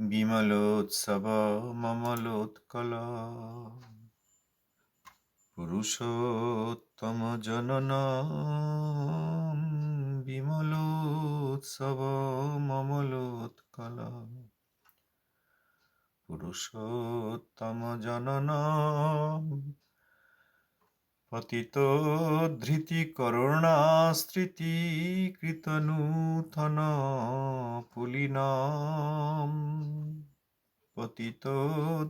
বিমলোৎসব মমলোৎকল। পুরুষোত্তম জনন বিমলোৎসব মমলোৎকল। পুরুষোত্তম জনন পতিত ধৃতি করুণাস্মৃতি কৃত নূতন পুলিনাম পতিত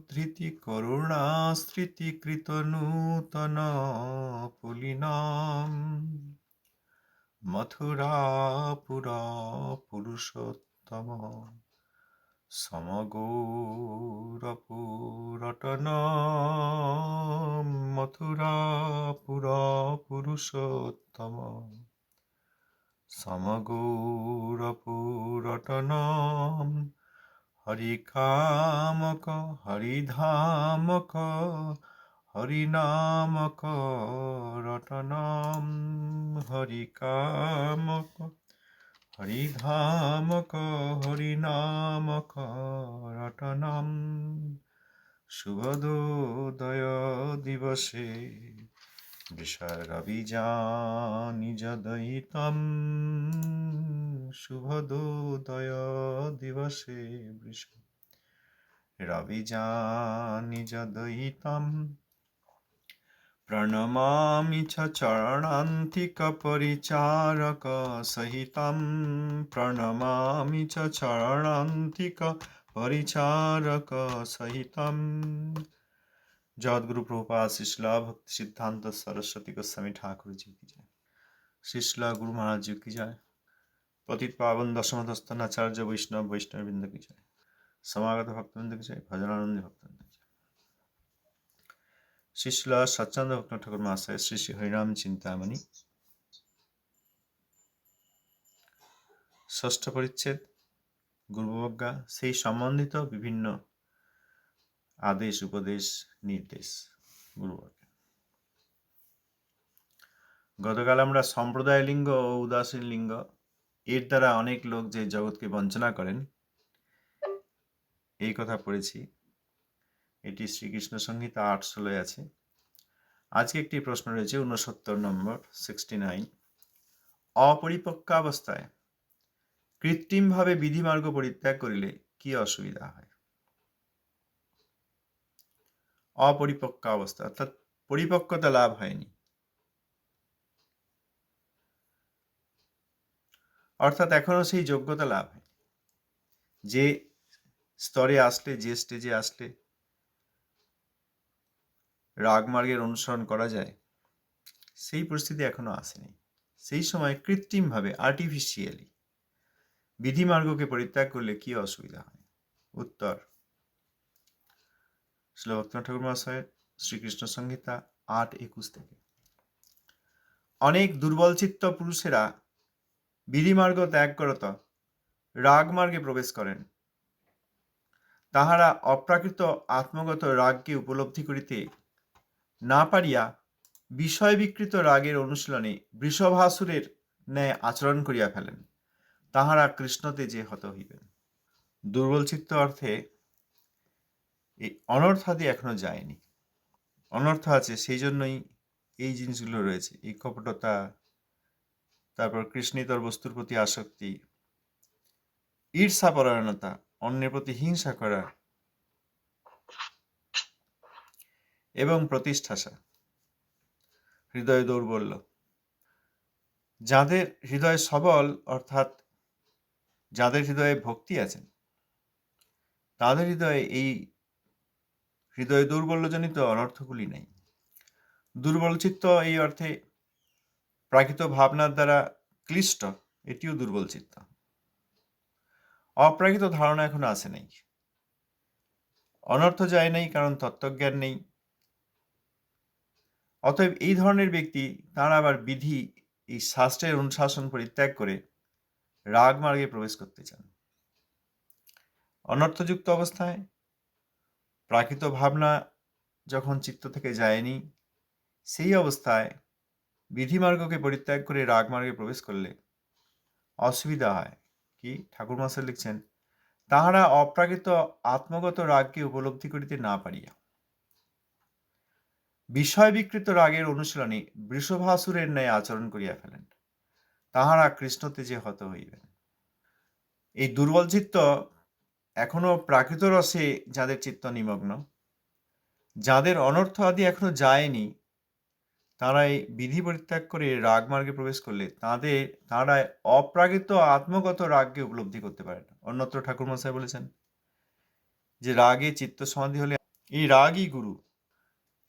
ধৃতি করুণাস্মৃতি কৃত নূতন পুলিনাম মথুরাপুরা পুরুষোত্তম সমগৌরপুরটন মথুরাপুরা পুরুষোত্তম। সমগৌরপুরটন হরিকামক হরিধামক হরিনামক রটনম হরিকামক। হরিধামক হরিনামক রটনম শুভদোদয় দিবসে বিষরবিজানিজদয়িতম শুভদোদয় দিবসে বৃষ রবিজানিজদয়িতম प्रणमामि च चरणान्तिकपरिचारकसहितं प्रणमामि च चरणान्तिकपरिचारकसहितं जगद्गुरु प्रभुपाद शिशला भक्ति सिद्धांत सरस्वती गोस्वामी ठाकुर जी की जय शिशला गुरु महाराज जी की जय पतित पावन दशमधस्तन आचार्य वैष्णव वैष्णव वृंद की जय समागत भक्तवृंद की जय भजनानंद भक्तवृंद की जय শিশলা সচ্চন্দ্র ভক্ত ঠাকুর মহাশয়, শ্রী শ্রী হরিরাম চিন্তামণি। ষষ্ঠ পরিচ্ছেদ গুরুবজ্ঞা সেই সম্বন্ধিত বিভিন্ন আদেশ, উপদেশ, নির্দেশ গুরুবজ্ঞা গতকাল আমরা সম্প্রদায় লিঙ্গ ও উদাসীন লিঙ্গ এর দ্বারা অনেক লোক যে জগৎকে বঞ্চনা করেন, এই কথা পড়েছি। এটি শ্রীকৃষ্ণ সংহিতা আট ষোলোয় আছে। আজকে একটি প্রশ্ন রয়েছে উনসত্তর নম্বর সিক্সটি নাইন অপরিপক্কাবস্থায় কৃত্রিমভাবে বিধিমার্গ পরিত্যাগ করিলে কি অসুবিধা হয়? অপরিপক্ক অবস্থা অর্থাৎ পরিপক্কতা লাভ হয়নি। অর্থাৎ এখনও সেই যোগ্যতা লাভ হয়নি। যে স্তরে আসলে, যে স্টেজে আসলে রাগমার্গের অনুসরণ করা যায়? সেই পরিস্থিতি এখনও আসেনি। সেই সময় কৃত্রিমভাবে আর্টিফিশিয়ালি বিধিমার্গকে পরিত্যাগ করলে কি অসুবিধা হয়? উত্তর। শিল ভক্তনাথ ঠাকুর মহাশয়ের শ্রীকৃষ্ণ সংহিতা আট একুশ থেকে। অনেক দুর্বলচিত্ত পুরুষেরা বিধিমার্গ ত্যাগ করত, রাগমার্গে প্রবেশ করেন। তাহারা অপ্রাকৃত আত্মগত রাগকে উপলব্ধি করিতে না পারিয়া বিষয় বিকৃত রাগের অনুশীলনে বৃষভাসুরের ন্যায় আচরণ করিয়া ফেলেন। তাহারা কৃষ্ণতে যে হত হইবেন। দুর্বল চিত্ত অর্থে এই অনর্থাদি এখনও যায়নি। অনর্থ আছে সেই জন্যই এই জিনিসগুলো রয়েছে। এই কপটতা, তারপর কৃষ্ণিতর বস্তুর প্রতি আসক্তি ঈর্ষাপরায়ণতা অন্যের প্রতি হিংসা করা এবং প্রতিষ্ঠাসা হৃদয় দৌর্বল্য যাদের হৃদয় সবল, অর্থাৎ যাদের হৃদয়ে ভক্তি আছেন তাদের হৃদয়ে এই হৃদয় দুর্বল্যজনিত অনর্থগুলি নেই। দুর্বল চিত্ত এই অর্থে প্রাকৃত ভাবনার দ্বারা ক্লিষ্ট, এটিও দুর্বল চিত্ত অপ্রাকৃত ধারণা এখনও আসে নাই। অনর্থ যায় নাই, কারণ তত্ত্বজ্ঞান নেই। অতএব এই ধরনের ব্যক্তি তাঁর আবার বিধি, এই শাস্ত্রের অনুশাসন পরিত্যাগ করে রাগ মার্গে প্রবেশ করতে চান। অনর্থযুক্ত অবস্থায় প্রাকৃত ভাবনা যখন চিত্ত থেকে যায়নি, সেই অবস্থায় বিধিমার্গকে পরিত্যাগ করে রাগমার্গে প্রবেশ করলে অসুবিধা হয়। কি? ঠাকুর লিখছেন, তাহারা অপ্রাকৃত আত্মগত রাগকে উপলব্ধি করিতে না পারিয়া বিষয় বিকৃত রাগের অনুশীলনে বৃষভাসুরের ন্যায় আচরণ করিয়া ফেলেন। তাহারা কৃষ্ণতে যে হত হইবেন। এই দুর্বল চিত্ত এখনও প্রাকৃত রসে যাদের চিত্ত নিমগ্ন, যাদের অনর্থ আদি এখনও যায়নি তারা এই বিধি পরিত্যাগ করে রাগ মার্গে প্রবেশ করলে তাদের, তারা অপ্রাকৃত আত্মগত রাগকে উপলব্ধি করতে পারে না। অন্যত্র ঠাকুর মশাই বলেছেন যে, রাগে চিত্ত সমাধি হলে, এই রাগই গুরু।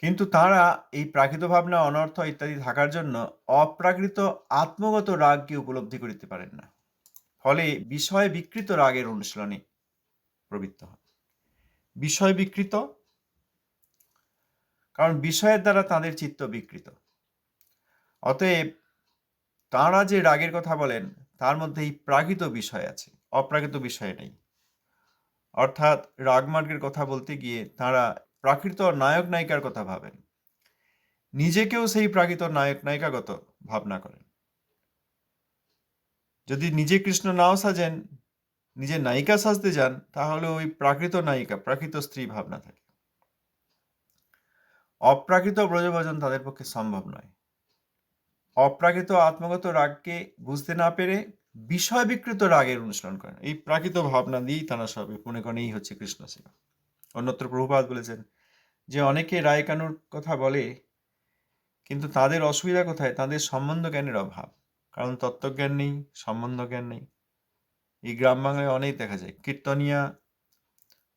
কিন্তু তারা এই প্রাকৃত ভাবনা, অনর্থ ইত্যাদি থাকার জন্য অপ্রাকৃত আত্মগত রাগকে উপলব্ধি করিতে পারেন না। ফলে বিষয় বিকৃত রাগের অনুশীলনে প্রবৃত্ত হয় বিষয় বিকৃত? কারণ বিষয়ের দ্বারা তাদের চিত্ত বিকৃত। অতএব তাঁরা যে রাগের কথা বলেন, তার মধ্যে এই প্রাকৃত বিষয় আছে, অপ্রাকৃত বিষয় নেই। অর্থাৎ রাগমার্গের কথা বলতে গিয়ে তাঁরা প্রাকৃত নায়ক নায়িকার কথা ভাবেন। নিজেকেও সেই প্রাকৃত নায়ক নায়িকাগত ভাবনা করেন। যদি নিজে কৃষ্ণ নাও সাজেন, নিজে নায়িকা সাজতে যান, তাহলে ওই প্রাকৃত নায়িকা, প্রাকৃত স্ত্রী ভাবনা থাকে। অপ্রাকৃত ব্রজভজন তাদের পক্ষে সম্ভব নয়। অপ্রাকৃত আত্মগত রাগকে বুঝতে না পেরে বিষয় বিকৃত রাগের অনুশীলন করেন। এই প্রাকৃত ভাবনা দিয়েই তারা সবে মনে করেন, এই হচ্ছে কৃষ্ণ সেবা। অন্যত্র প্রভুপাত বলেছেন যে অনেকে রায় কানুর কথা বলে, কিন্তু তাদের অসুবিধা কোথায়? তাদের সম্বন্ধ জ্ঞানের অভাব। কারণ তত্ত্বজ্ঞান নেই, সম্বন্ধ জ্ঞান নেই। এই গ্রাম বাংলায় অনেক দেখা যায়। কীর্তনিয়া,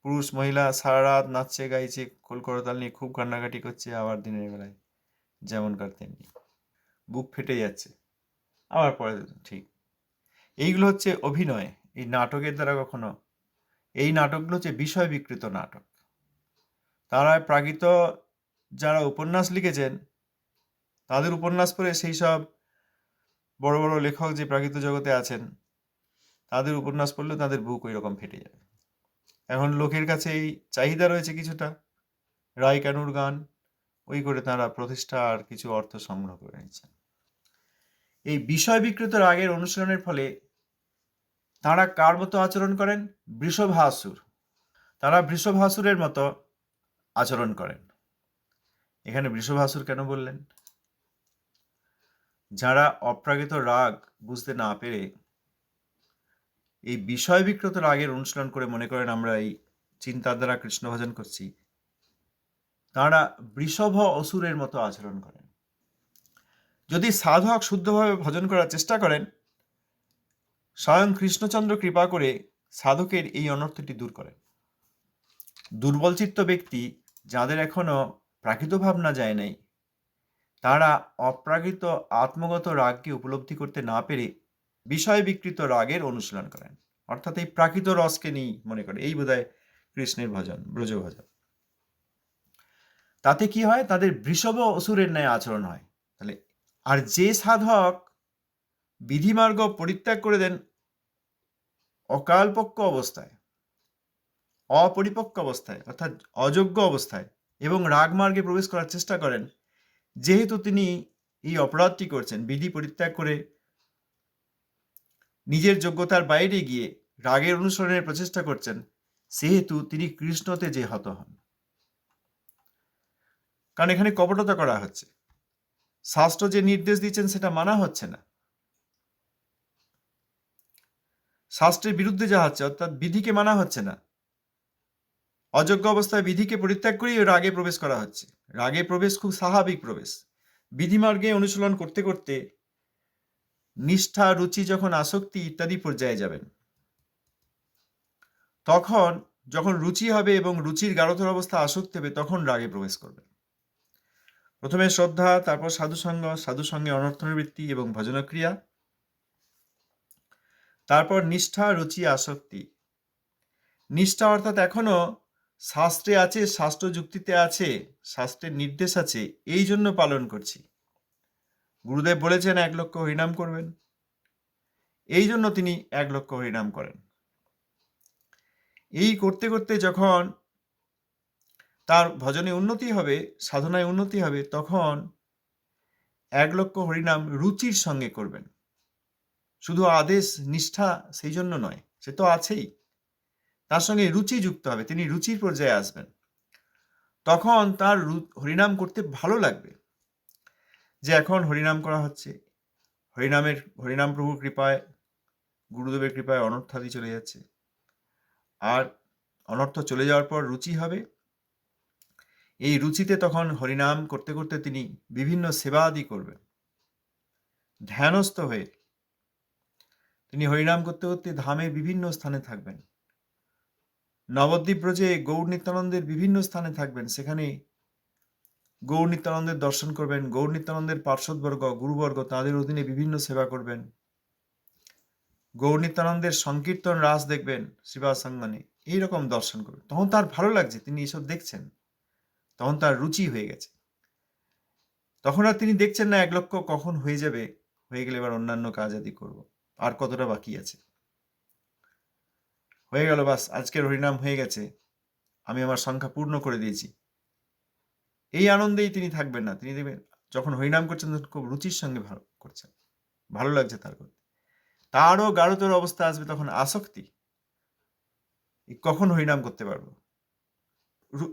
পুরুষ, মহিলা সারা রাত নাচছে, গাইছে খোল করতাল নিয়ে খুব কান্নাকাটি করছে আবার দিনের বেলায়। যেমনকার তেমনি। বুক ফেটে যাচ্ছে। আবার পরে ঠিক। এইগুলো হচ্ছে অভিনয়। এই নাটকের দ্বারা কখনো এই নাটকগুলো হচ্ছে বিষয় বিকৃত নাটক। তারা প্রাকৃত যারা উপন্যাস লিখেছেন, তাদের উপন্যাস পড়ে সেই সব বড় বড় লেখক যে প্রাকৃত জগতে আছেন, তাদের উপন্যাস পড়লে তাদের বুক ওই রকম ফেটে যাবে। এখন লোকের কাছে এই চাহিদা রয়েছে কিছুটা। রায় কানুর গান, ওই করে তারা প্রতিষ্ঠা আর কিছু অর্থ সংগ্রহ করে নিচ্ছেন। এই বিষয় বিকৃত রাগের অনুশীলনের ফলে তারা কার মতো আচরণ করেন? বৃষভাসুর। তারা বৃষভাসুরের মতো আচরণ করেন। এখানে বৃষভাসুর কেন বললেন? যারা অপ্রাকৃত রাগ বুঝতে না পেরে এই বিষয় বিকৃত রাগের অনুশীলন করে মনে করেন আমরা এই চিন্তার দ্বারা কৃষ্ণ ভজন করছি, তারা বৃষভ অসুরের মতো আচরণ করেন। যদি সাধক শুদ্ধভাবে ভজন করার চেষ্টা করেন স্বয়ং কৃষ্ণচন্দ্র কৃপা করে সাধকের এই অনর্থটি দূর করেন। দুর্বল চিত্ত ব্যক্তি যাদের এখনও প্রাকৃত ভাবনা যায় নাই, তারা অপ্রাকৃত আত্মগত রাগকে উপলব্ধি করতে না পেরে বিষয় বিকৃত রাগের অনুশীলন করেন। অর্থাৎ এই প্রাকৃত রসকে নিয়ে মনে করে। এই বোধহয় কৃষ্ণের ভজন ব্রজ ভজন তাতে কি হয়? তাদের বৃষভ অসুরের ন্যায় আচরণ হয়। তাহলে আর যে সাধক বিধিমার্গ পরিত্যাগ করে দেন অকালপক্ষ অবস্থায়, অপরিপক্ক অবস্থায়, অর্থাৎ অযোগ্য অবস্থায় এবং রাগমার্গে প্রবেশ করার চেষ্টা করেন। যেহেতু তিনি এই অপরাধটি করছেন, বিধি পরিত্যাগ করে নিজের যোগ্যতার বাইরে গিয়ে রাগের অনুসরণের প্রচেষ্টা করছেন, সেহেতু তিনি কৃষ্ণতে যে হত হন। কারণ এখানে কপটতা করা হচ্ছে। শাস্ত্র যে নির্দেশ দিচ্ছেন সেটা মানা হচ্ছে না। শাস্ত্রের বিরুদ্ধে যা হচ্ছে, অর্থাৎ বিধিকে মানা হচ্ছে না। অযোগ্য অবস্থায় বিধিকে পরিত্যাগ করেই রাগে প্রবেশ করা হচ্ছে। রাগে প্রবেশ খুব স্বাভাবিক প্রবেশ। বিধিমার্গে অনুশীলন করতে করতে নিষ্ঠা, রুচি যখন আসক্তি ইত্যাদি পর্যায়ে যাবেন, তখন যখন রুচি হবে এবং রুচির গাঢ়তর অবস্থা আসক্তি হবে, তখন রাগে প্রবেশ করবে। প্রথমে শ্রদ্ধা, তারপর সাধুসঙ্গ, সাধুসঙ্গে অনর্থনিবৃত্তি এবং ভজনক্রিয়া তারপর নিষ্ঠা, রুচি, আসক্তি। নিষ্ঠা অর্থাৎ এখনও শাস্ত্রে আছে, শাস্ত্র যুক্তিতে আছে, শাস্ত্রের নির্দেশ আছে, এই জন্য পালন করছি। গুরুদেব বলেছেন, এক লক্ষ হরিনাম করবেন। এই জন্য তিনি এক লক্ষ হরিনাম করেন। এই করতে করতে যখন তার ভজনে উন্নতি হবে, সাধনায় উন্নতি হবে, তখন এক লক্ষ হরিনাম রুচির সঙ্গে করবেন। শুধু আদেশ, নিষ্ঠা সেই জন্য নয়, সে তো আছেই। তার সঙ্গে রুচি যুক্ত হবে, তিনি রুচির পর্যায়ে আসবেন। তখন তার হরিনাম করতে ভালো লাগবে। যে এখন হরিনাম করা হচ্ছে। হরিনামের, হরিনাম প্রভুর কৃপায়, গুরুদেবের কৃপায় অনর্থাদি চলে যাচ্ছে। আর অনর্থ চলে যাওয়ার পর রুচি হবে। এই রুচিতে তখন হরিনাম করতে করতে তিনি বিভিন্ন সেবা আদি করবেন। ধ্যানস্থ হয়ে তিনি হরিনাম করতে করতে ধামের বিভিন্ন স্থানে থাকবেন। নবদ্বীপ ব্রজে গৌর নিত্যানন্দের বিভিন্ন স্থানে থাকবেন। সেখানে গৌর নিত্যানন্দের দর্শন করবেন, গৌর নিত্যানন্দের পার্শ্বদবর্গ গুরুবর্গ তাদের অধীনে বিভিন্ন সেবা করবেন। গৌর নিত্যানন্দের সংকীর্তন রাস দেখবেন শিবাসঙ্গনে এইরকম দর্শন করবেন। তখন তার ভালো লাগছে, তিনি এসব দেখছেন। তখন তার রুচি হয়ে গেছে। তখন আর তিনি দেখছেন না, এক লক্ষ কখন হয়ে যাবে, হয়ে গেলে এবার অন্যান্য কাজ আদি করব। আর কতটা বাকি আছে? হয়ে গেল বাস, আজকের হরিনাম হয়ে গেছে। আমি আমার সংখ্যা পূর্ণ করে দিয়েছি। এই আনন্দেই তিনি থাকবেন না। তিনি দেখবেন, যখন হরিনাম করছেন, তখন খুব রুচির সঙ্গে ভালো করছেন। ভালো লাগছে তার করতে। তারও গাঢ়তর অবস্থা আসবে তখন আসক্তি। কখন হরিনাম করতে পারব?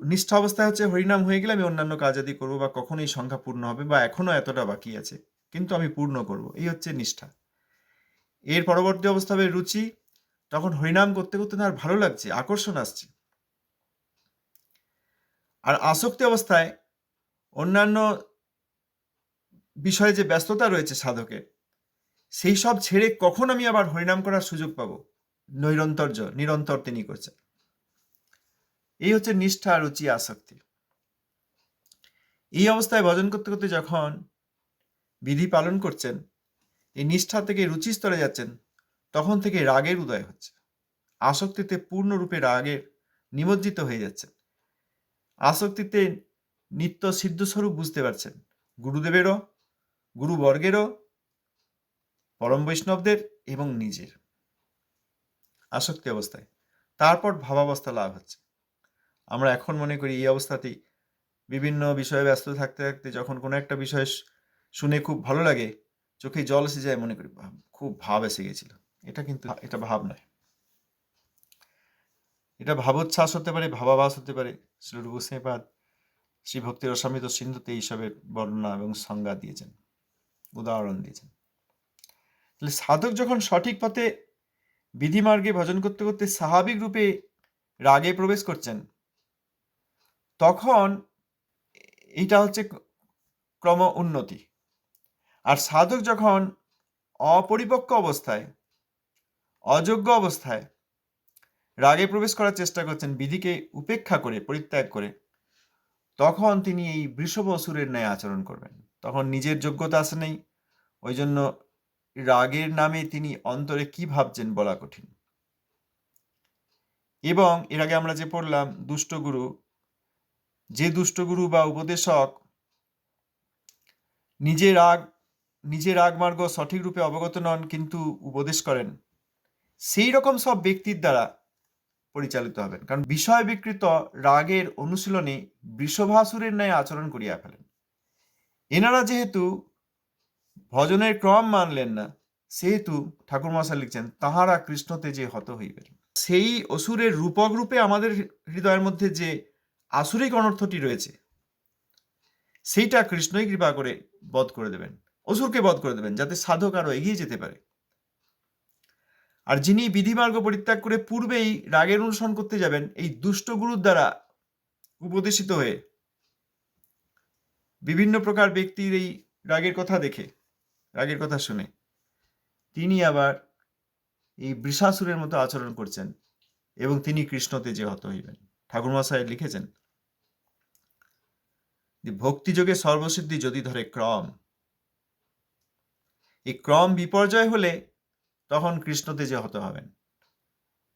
নিষ্ঠা অবস্থায় হচ্ছে হরিনাম হয়ে গেলে আমি অন্যান্য কাজ আদি করব বা কখন এই সংখ্যা পূর্ণ হবে বা এখনও এতটা বাকি আছে। কিন্তু আমি পূর্ণ করব। এই হচ্ছে নিষ্ঠা। এর পরবর্তী অবস্থা হবে রুচি। তখন হরিনাম করতে করতে তার ভালো লাগছে, আকর্ষণ আসছে। আর আসক্তি অবস্থায় অন্যান্য বিষয়ে যে ব্যস্ততা রয়েছে সাধকের, সেই সব ছেড়ে কখন আমি আবার হরিনাম করার সুযোগ পাবো? নৈরন্তর্য নিরন্তর তিনি করছেন। এই হচ্ছে নিষ্ঠা, রুচি, আসক্তি। এই অবস্থায় ভজন করতে করতে যখন বিধি পালন করছেন এই নিষ্ঠা থেকে রুচি স্তরে যাচ্ছেন, তখন থেকে রাগের উদয় হচ্ছে। আসক্তিতে পূর্ণরূপে রাগের নিমজ্জিত হয়ে যাচ্ছেন। আসক্তিতে নিত্য সিদ্ধস্বরূপ বুঝতে পারছেন। গুরুদেবেরও, গুরুবর্গেরও, পরম বৈষ্ণবদের এবং নিজের আসক্তি অবস্থায়। তারপর ভাবাবস্থা লাভ হচ্ছে। আমরা এখন মনে করি এই অবস্থাতেই বিভিন্ন বিষয়ে ব্যস্ত থাকতে থাকতে যখন কোনো একটা বিষয় শুনে খুব ভালো লাগে চোখে জল এসে যায় মনে করি "বাহ, খুব ভাব এসে গেছিল। এটা কিন্তু এটা ভাব নয়। এটা ভাবোচ্ছ্বাস হতে পারে ভাবাভাস হতে পারে। শ্রী রূপ গোস্বামীপাদ শ্রী ভক্তির অসামিত সিন্ধুতে এইসবের বর্ণনা এবং সংজ্ঞা দিয়েছেন উদাহরণ দিয়েছেন। তাহলে সাধক যখন সঠিক পথে বিধিমার্গে ভজন করতে করতে স্বাভাবিক রূপে রাগে প্রবেশ করছেন তখন এইটা হচ্ছে ক্রম উন্নতি। আর সাধক যখন অপরিপক্ক অবস্থায়, অযোগ্য অবস্থায় রাগে প্রবেশ করার চেষ্টা করছেন, বিধিকে উপেক্ষা করে, পরিত্যাগ করে, তখন তিনি এই বৃষভ অসুরের ন্যায় আচরণ করবেন। তখন নিজের যোগ্যতা আসে নেই। ওই জন্য রাগের নামে তিনি অন্তরে কি ভাবছেন বলা কঠিন। এবং এর আগে আমরা যে পড়লাম দুষ্টগুরু যে দুষ্টগুরু বা উপদেশক নিজে রাগ নিজে রাগ মার্গ সঠিক রূপে অবগত নন, কিন্তু উপদেশ করেন। সেই রকম সব ব্যক্তির দ্বারা পরিচালিত হবেন। কারণ বিষয় বিকৃত রাগের অনুশীলনে বৃষভাসুরের ন্যায় আচরণ করিয়া ফেলেন। এনারা যেহেতু ভজনের ক্রম মানলেন না, সেহেতু ঠাকুর মশাই লিখছেন, তাহারা কৃষ্ণতে যে হত হইবেন। সেই অসুরের রূপক রূপে আমাদের হৃদয়ের মধ্যে যে আসুরিক অনর্থটি রয়েছে, সেইটা কৃষ্ণই কৃপা করে বধ করে দেবেন। অসুরকে বধ করে দেবেন যাতে সাধক আরও এগিয়ে যেতে পারে। আর যিনি বিধিমার্গ পরিত্যাগ করে পূর্বেই রাগের অনুসরণ করতে যাবেন, এই দুষ্ট গুরুর দ্বারা উপদেশিত হয়ে বিভিন্ন প্রকার ব্যক্তির এই রাগের কথা দেখে, রাগের কথা শুনে তিনি আবার এই বৃষাসুরের মতো আচরণ করছেন এবং তিনি কৃষ্ণতে যে হত হইবেন। ঠাকুর মশাই লিখেছেন ভক্তিযোগে সর্বসিদ্ধি যদি ধরে ক্রম এই ক্রম বিপর্যয় হলে তখন কৃষ্ণতে যে হত হবেন।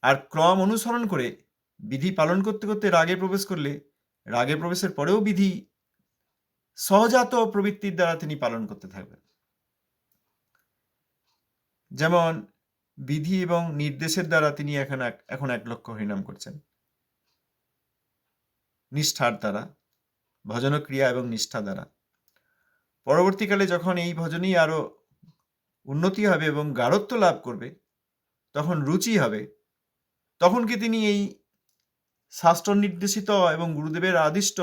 আর ক্রম অনুসরণ করে বিধি পালন করতে করতে রাগে প্রবেশ করলে রাগে প্রবেশের পরেও বিধি সহজাত প্রবৃত্তির দ্বারা তিনি পালন করতে থাকবেন। যেমন বিধি এবং নির্দেশের দ্বারা তিনি এখন এক এখন এক লক্ষ হরিনাম করছেন। নিষ্ঠার দ্বারা ভজন ক্রিয়া এবং নিষ্ঠা দ্বারা। পরবর্তীকালে যখন এই ভজনই আরও উন্নতি হবে এবং গাঢ়ত্ব লাভ করবে, তখন রুচি হবে। তখন কি তিনি এই শাস্ত্র নির্দেশিত এবং গুরুদেবের আদিষ্ট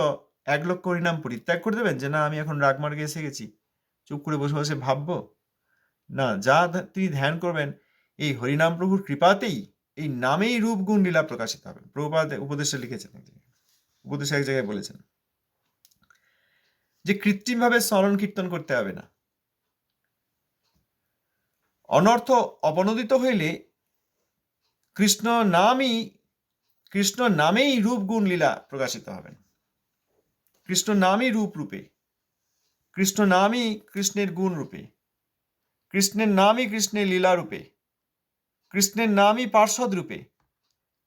এক লক্ষ হরিনাম পরিত্যাগ করে দেবেন? যে না, আমি এখন রাগমার্গে এসে গেছি, চুপ করে বসে বসে ভাববো। না, যা তিনি ধ্যান করবেন, এই হরিনাম প্রভুর কৃপাতেই, এই নামেই রূপ গুণ লীলা প্রকাশিত হবে। প্রভুপাদ উপদেশে লিখেছেন। উপদেশে এক জায়গায় বলেছেন যে, কৃত্রিমভাবে স্মরণ কীর্তন করতে হবে না। অনর্থ অপনোদিত হইলে কৃষ্ণ নামই, কৃষ্ণ নামেই রূপ গুণ লীলা প্রকাশিত হবেন। কৃষ্ণ নামই রূপ রূপে, কৃষ্ণ নামই কৃষ্ণের গুণ রূপে, কৃষ্ণের নামই কৃষ্ণের লীলা রূপে, কৃষ্ণের নামই পার্শ্বদ রূপে,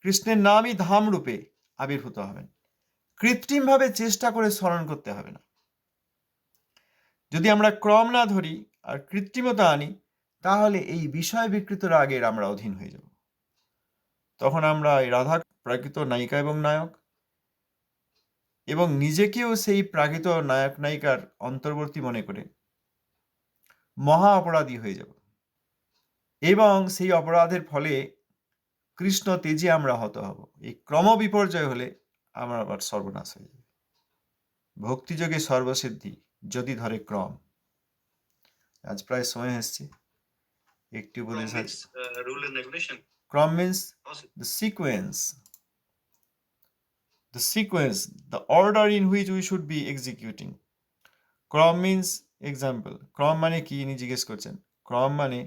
কৃষ্ণের নামই ধাম রূপে আবির্ভূত হবেন। কৃত্রিমভাবে চেষ্টা করে স্মরণ করতে হবে না। যদি আমরা ক্রম না ধরি আর কৃত্রিমতা আনি তাহলে এই বিষয় বিকৃত রাগের আমরা অধীন হয়ে যাব। তখন আমরা এই রাধা প্রাকৃত নায়িকা এবং নায়ক এবং নিজেকেও সেই প্রাকৃত নায়ক নায়িকার অন্তর্বর্তী মনে করে মহা অপরাধী হয়ে যাব। এবং সেই অপরাধের ফলে কৃষ্ণ তেজে আমরা হত হব। এই ক্রম বিপর্যয় হলে আমার আবার সর্বনাশ হয়ে যাবে। ভক্তিযোগে সর্বসিদ্ধি, যদি ধরে ক্রম। আজ প্রায় সময় এসছে একটি উপদেশ আছে regulation? ক্রম means the sequence. The sequence the order in which we should be executing. ক্রম মিন্স এক্সাম্পল ক্রম মানে কি? ইনি জিজ্ঞেস করছেন। ক্রম মানে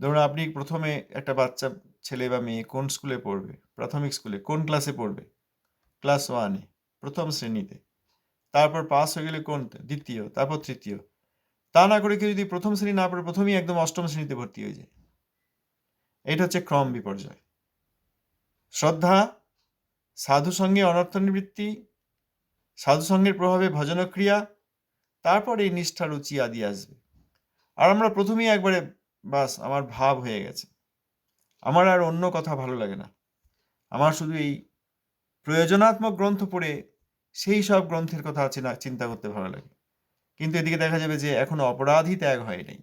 ধরুন আপনি প্রথমে একটা বাচ্চা ছেলে বা মেয়ে কোন স্কুলে পড়বে? প্রাথমিক স্কুলে কোন ক্লাসে পড়বে? ক্লাস ওয়ানে প্রথম শ্রেণীতে। তারপর পাস হয়ে গেলে কোন দ্বিতীয় তারপর তৃতীয়। তা না করে কেউ যদি প্রথম শ্রেণি না পড়ে প্রথমেই একদম অষ্টম শ্রেণীতে ভর্তি হয়ে যায়। এটা হচ্ছে ক্রম বিপর্যয়। শ্রদ্ধা, সাধু সঙ্গে অনর্থ নিবৃত্তি সাধু সঙ্গের প্রভাবে ভজনক্রিয়া, তারপর এই নিষ্ঠা, রুচি আদি আসবে। আর আমরা প্রথমেই একবারে বাস আমার ভাব হয়ে গেছে। আমার আর অন্য কথা ভালো লাগে না। আমার শুধু এই প্রয়োজনাত্মক গ্রন্থ পড়ে সেই সব গ্রন্থের কথা চিন্তা করতে ভালো লাগে। কিন্তু এদিকে দেখা যাবে যে এখনও অপরাধই ত্যাগ হয় নাই,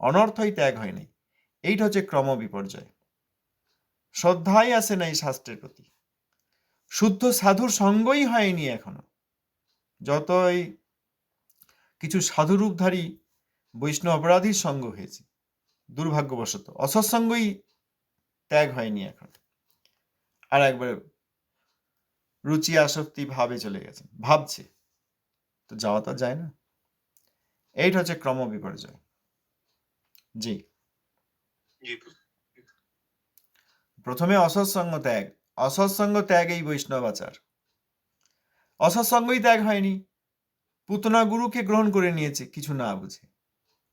অনর্থই ত্যাগ হয় নাই। এইটা হচ্ছে ক্রম বিপর্যয় শ্রদ্ধাই আসে নাই শাস্ত্রের প্রতি। শুদ্ধ সাধুর সঙ্গই হয়নি এখনও। যতই কিছু সাধুরূপধারী বৈষ্ণব অপরাধীর সঙ্গ হয়েছে, দুর্ভাগ্যবশত অসৎসঙ্গই ত্যাগ হয়নি এখন। আর একবার রুচি আসক্তি ভাবে চলে গেছে, ভাবছে। তো যাওয়া তো যায় না। এইটা হচ্ছে ক্রম বিপর্যয় জি জি প্রথমে অসৎসঙ্গ ত্যাগ। অসৎসঙ্গ ত্যাগ এই বৈষ্ণব আচার। অসৎসঙ্গই ত্যাগ হয়নি। পুতনা গুরুকে গ্রহণ করে নিয়েছে কিছু না বুঝে।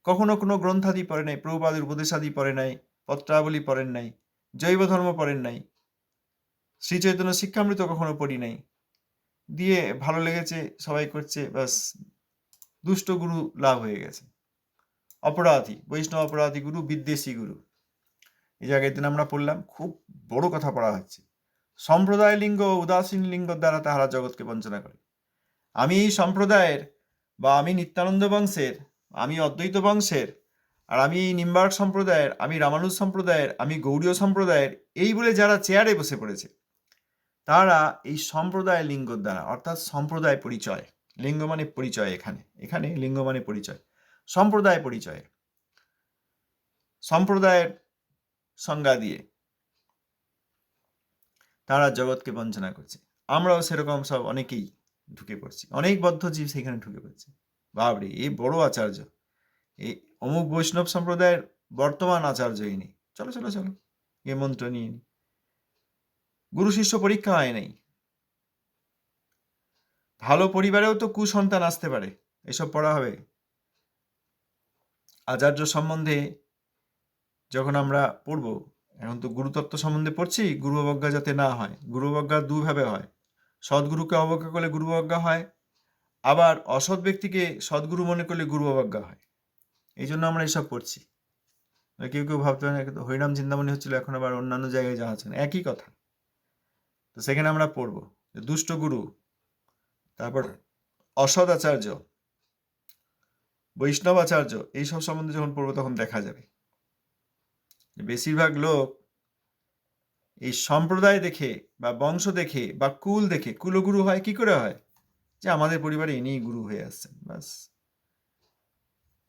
কখনো কোনো গ্রন্থাদি পড়ে নাই প্রভুপাদের উপদেশাদি পড়ে নাই পত্রাবলী পড়েন নাই জৈব ধর্ম পড়েন নাই শ্রী চৈতন্য শিক্ষামৃত কখনো পড়ি নাই। দিয়ে ভালো লেগেছে, সবাই করছে বাস দুষ্ট গুরু লাভ হয়ে গেছে। অপরাধী, বৈষ্ণব অপরাধী গুরু, বিদ্বেষী গুরু। এই জায়গায় দিন আমরা পড়লাম, খুব বড় কথা পড়া হচ্ছে। সম্প্রদায় লিঙ্গ উদাসীন লিঙ্গ দ্বারা তাহারা জগৎকে বঞ্চনা করে। আমি এই সম্প্রদায়ের বা আমি নিত্যানন্দ বংশের, আমি অদ্বৈত বংশের, আর আমি এই নিম্বার্ক সম্প্রদায়ের, আমি রামানুজ সম্প্রদায়ের, আমি গৌড়ীয় সম্প্রদায়ের, এই বলে যারা চেয়ারে বসে পড়েছে তারা এই সম্প্রদায় লিঙ্গ দ্বারা, অর্থাৎ সম্প্রদায় পরিচয় লিঙ্গ মানে পরিচয় এখানে এখানে লিঙ্গ মানে পরিচয়, সম্প্রদায় পরিচয় সম্প্রদায়ের সংজ্ঞা দিয়ে তারা জগৎকে বঞ্চনা করছে। আমরাও সেরকম সব অনেকেই ঢুকে পড়ছি। অনেক বদ্ধজীব সেখানে ঢুকে পড়ছে। বাবরে এই বড় আচার্য। এই অমুক বৈষ্ণব সম্প্রদায়ের বর্তমান আচার্য ইনি চলো চলো চলো, এ মন্ত্র নিয়ে নি। গুরু শিষ্য পরীক্ষা হয় নাই। ভালো পরিবারেও তো কুসন্তান আসতে পারে এসব পড়া হবে। আচার্য সম্বন্ধে যখন আমরা পড়ব এখন তো গুরুতত্ত্ব সম্বন্ধে পড়ছি গুরু অবজ্ঞা যাতে না হয় গুরু অবজ্ঞা দুভাবে হয়। সদ্গুরুকে অবজ্ঞা করলে গুরু অবজ্ঞা হয় আবার অসৎ ব্যক্তিকে সদ্গুরু মনে করলে গুরু অবজ্ঞা হয়। এই জন্য আমরা এসব পড়ছি। কেউ কেউ ভাবতে পারে না, হরিনাম চিন্তামণি হচ্ছিল এখন আবার অন্যান্য জায়গায় যাওয়া হচ্ছে না। একই কথা। তো সেখানে আমরা পড়ব। দুষ্ট গুরু, তারপর অসৎ আচার্য, বৈষ্ণব আচার্য এইসব সম্বন্ধে যখন পড়ব তখন দেখা যাবে। বেশিরভাগ লোক এই সম্প্রদায় দেখে বা বংশ দেখে বা কুল দেখে, কুলগুরু হয়, কি করে হয়? যে আমাদের পরিবারে ইনিই গুরু হয়ে আসছেন, বাস।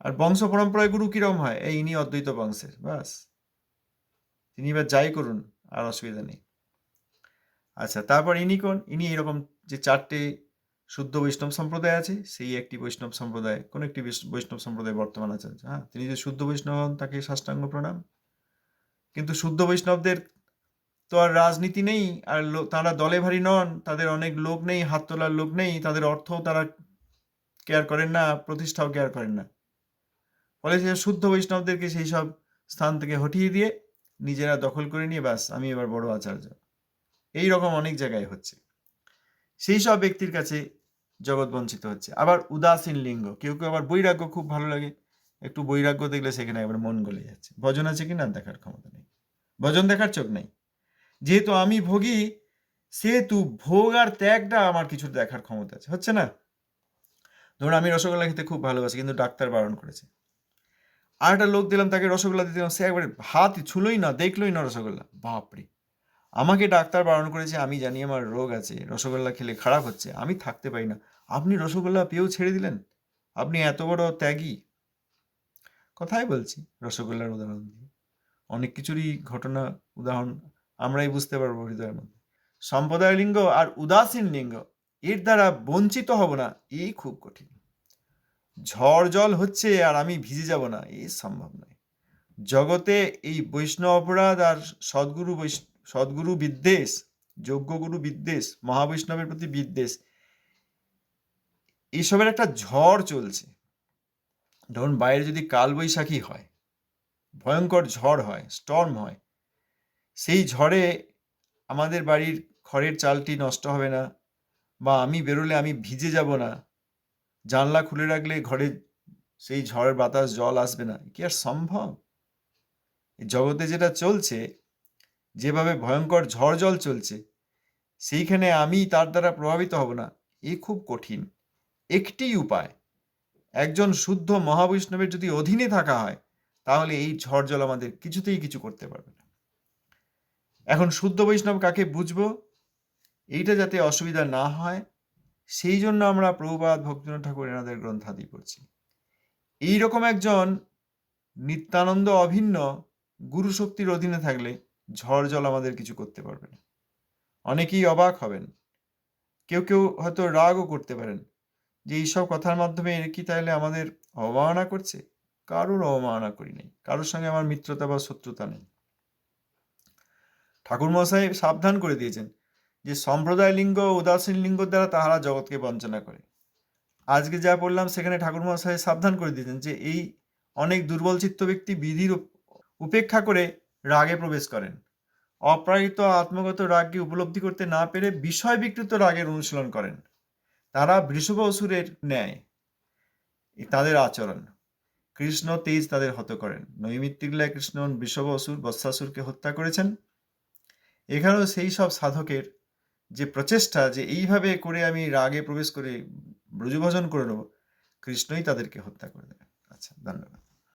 আর বংশ পরম্পরায় গুরু কিরম হয়? এই ইনি অদ্বৈত বংশের, বাস। তিনি এবার যাই করুন, আর অসুবিধা নেই। আচ্ছা তারপর ইনি কোন? ইনি এরকম যে চারটে শুদ্ধ বৈষ্ণব সম্প্রদায় আছে, সেই একটি বৈষ্ণব সম্প্রদায়, কোন একটি বৈষ- বৈষ্ণব সম্প্রদায় বর্তমান আচার্য হ্যাঁ তিনি যে শুদ্ধ বৈষ্ণব হন, তাকে সাষ্টাঙ্গ প্রণাম। কিন্তু শুদ্ধ বৈষ্ণবদের তো আর রাজনীতি নেই, আর তারা দলে ভারী নন, তাদের অনেক লোক নেই, হাত তোলার লোক নেই, তাদের অর্থও তারা কেয়ার করেন না, প্রতিষ্ঠাও কেয়ার করেন না। ফলে সে শুদ্ধ বৈষ্ণবদেরকে সেই সব স্থান থেকে হটিয়ে দিয়ে নিজেরা দখল করে নিয়ে, ব্যাস, আমি এবার বড় আচার্য। এই রকম অনেক জায়গায় হচ্ছে। সেই সব ব্যক্তির কাছে জগৎ বঞ্চিত হচ্ছে। আবার উদাসীন লিঙ্গ, কেউ কেউ আবার বৈরাগ্য খুব ভালো লাগে। একটু বৈরাগ্য দেখলে সেখানে একবার মন গলে যাচ্ছে। ভজন আছে কি না দেখার ক্ষমতা নেই। ভজন দেখার চোখ নেই। যেহেতু আমি ভোগী, সেহেতু ভোগ আর ত্যাগটা আমার কিছু দেখার ক্ষমতা আছে। হচ্ছে না? ধরুন আমি রসগোল্লা খেতে খুব ভালোবাসি, কিন্তু ডাক্তার বারণ করেছে। আর একটা লোক দিলাম, তাকে রসগোল্লা দিতে, সে একবারে হাত ছুলোই না, দেখলোই না রসগোল্লা। বাপরে! আমাকে ডাক্তার বারণ করেছে, আমি জানি আমার রোগ আছে, রসগোল্লা খেলে খারাপ হচ্ছে, আমি থাকতে পারি না। আপনি রসগোল্লা পেয়েও ছেড়ে দিলেন? আপনি এত বড় ত্যাগী? কথাই বলছি, রসগোল্লার উদাহরণ দিয়ে। অনেক কিছুরই ঘটনা, উদাহরণ আমরাই বুঝতে পারব হৃদয়ের মধ্যে। সম্প্রদায় লিঙ্গ আর উদাসীন লিঙ্গ, এর দ্বারা বঞ্চিত হব না, এই খুব কঠিন। ঝড় জল হচ্ছে আর আমি ভিজে যাব না এই সম্ভব নয়। জগতে এই বৈষ্ণব অপরাধ আর সদ্গুরু বৈষ্ণ সদ্গুরু বিদ্বেষ, যজ্ঞগুরু বিদ্বেষ, মহাবৈষ্ণবের প্রতি বিদ্বেষ, এইসবের একটা ঝড় চলছে। ধরুন বাইরে যদি কালবৈশাখী হয়, ভয়ঙ্কর ঝড় হয় স্টর্ম হয়, সেই ঝড়ে আমাদের বাড়ির খড়ের চালটি নষ্ট হবে না বা আমি বেরোলে আমি ভিজে যাব না। জানলা খুলে রাখলে ঘরে সেই ঝড়ের বাতাস, জল আসবে না। কি আর সম্ভব? জগতে যেটা চলছে যেভাবে ভয়ঙ্কর ঝড় জল চলছে, সেইখানে আমি তার দ্বারা প্রভাবিত হব না, এ খুব কঠিন। একটি উপায়, একজন শুদ্ধ মহাবৈষ্ণবের যদি অধীনে থাকা হয়, তাহলে এই ঝড় জল আমাদের কিছুতেই কিছু করতে পারবে না। এখন শুদ্ধ বৈষ্ণব কাকে বুঝব? এইটা যাতে অসুবিধা না হয়, সেই জন্য আমরা প্রভুপাদ ভক্তিনাথ ঠাকুর এনাদের গ্রন্থাদি পড়ছি। এইরকম একজন নিত্যানন্দ অভিন্ন গুরু শক্তির অধীনে থাকলে ঝড় জল আমাদের কিছু করতে পারবে না। অনেকেই অবাক হবেন। কেউ কেউ হয়তো রাগও করতে পারেন যে এইসব কথার মাধ্যমে এর কি তাহলে আমাদের অবমাননা করছে? কারোর অবমাননা করি নাই। কারোর সঙ্গে আমার মিত্রতা বা শত্রুতা নেই। ঠাকুর মশাই সাবধান করে দিয়েছেন যে সম্প্রদায় লিঙ্গ ও উদাসীন লিঙ্গ দ্বারা তাহারা জগৎকে বঞ্চনা করে। আজকে যা বললাম সেখানে ঠাকুর মশাই সাবধান করে দিয়েছেন যে এই অনেক দুর্বল চিত্ত ব্যক্তি বিধির উপেক্ষা করে রাগে প্রবেশ করেন। অপ্রায়িত আত্মগত রাগকে উপলব্ধি করতে না পেরে বিষয় বিকৃত রাগের অনুশীলন করেন। তারা বৃষভ অসুরের ন্যায়। তাদের আচরণ। কৃষ্ণ তেজ তাদের হত করেন। নৈমিত্তিকলায় কৃষ্ণ বৃষভ অসুর বৎসাসুরকে হত্যা করেছেন। এখানেও সেই সব সাধকের যে প্রচেষ্টা যে এইভাবে করে আমি রাগে প্রবেশ করে ব্রজভজন করে নেব, কৃষ্ণই তাদেরকে হত্যা করে দেবেন। আচ্ছা ধন্যবাদ।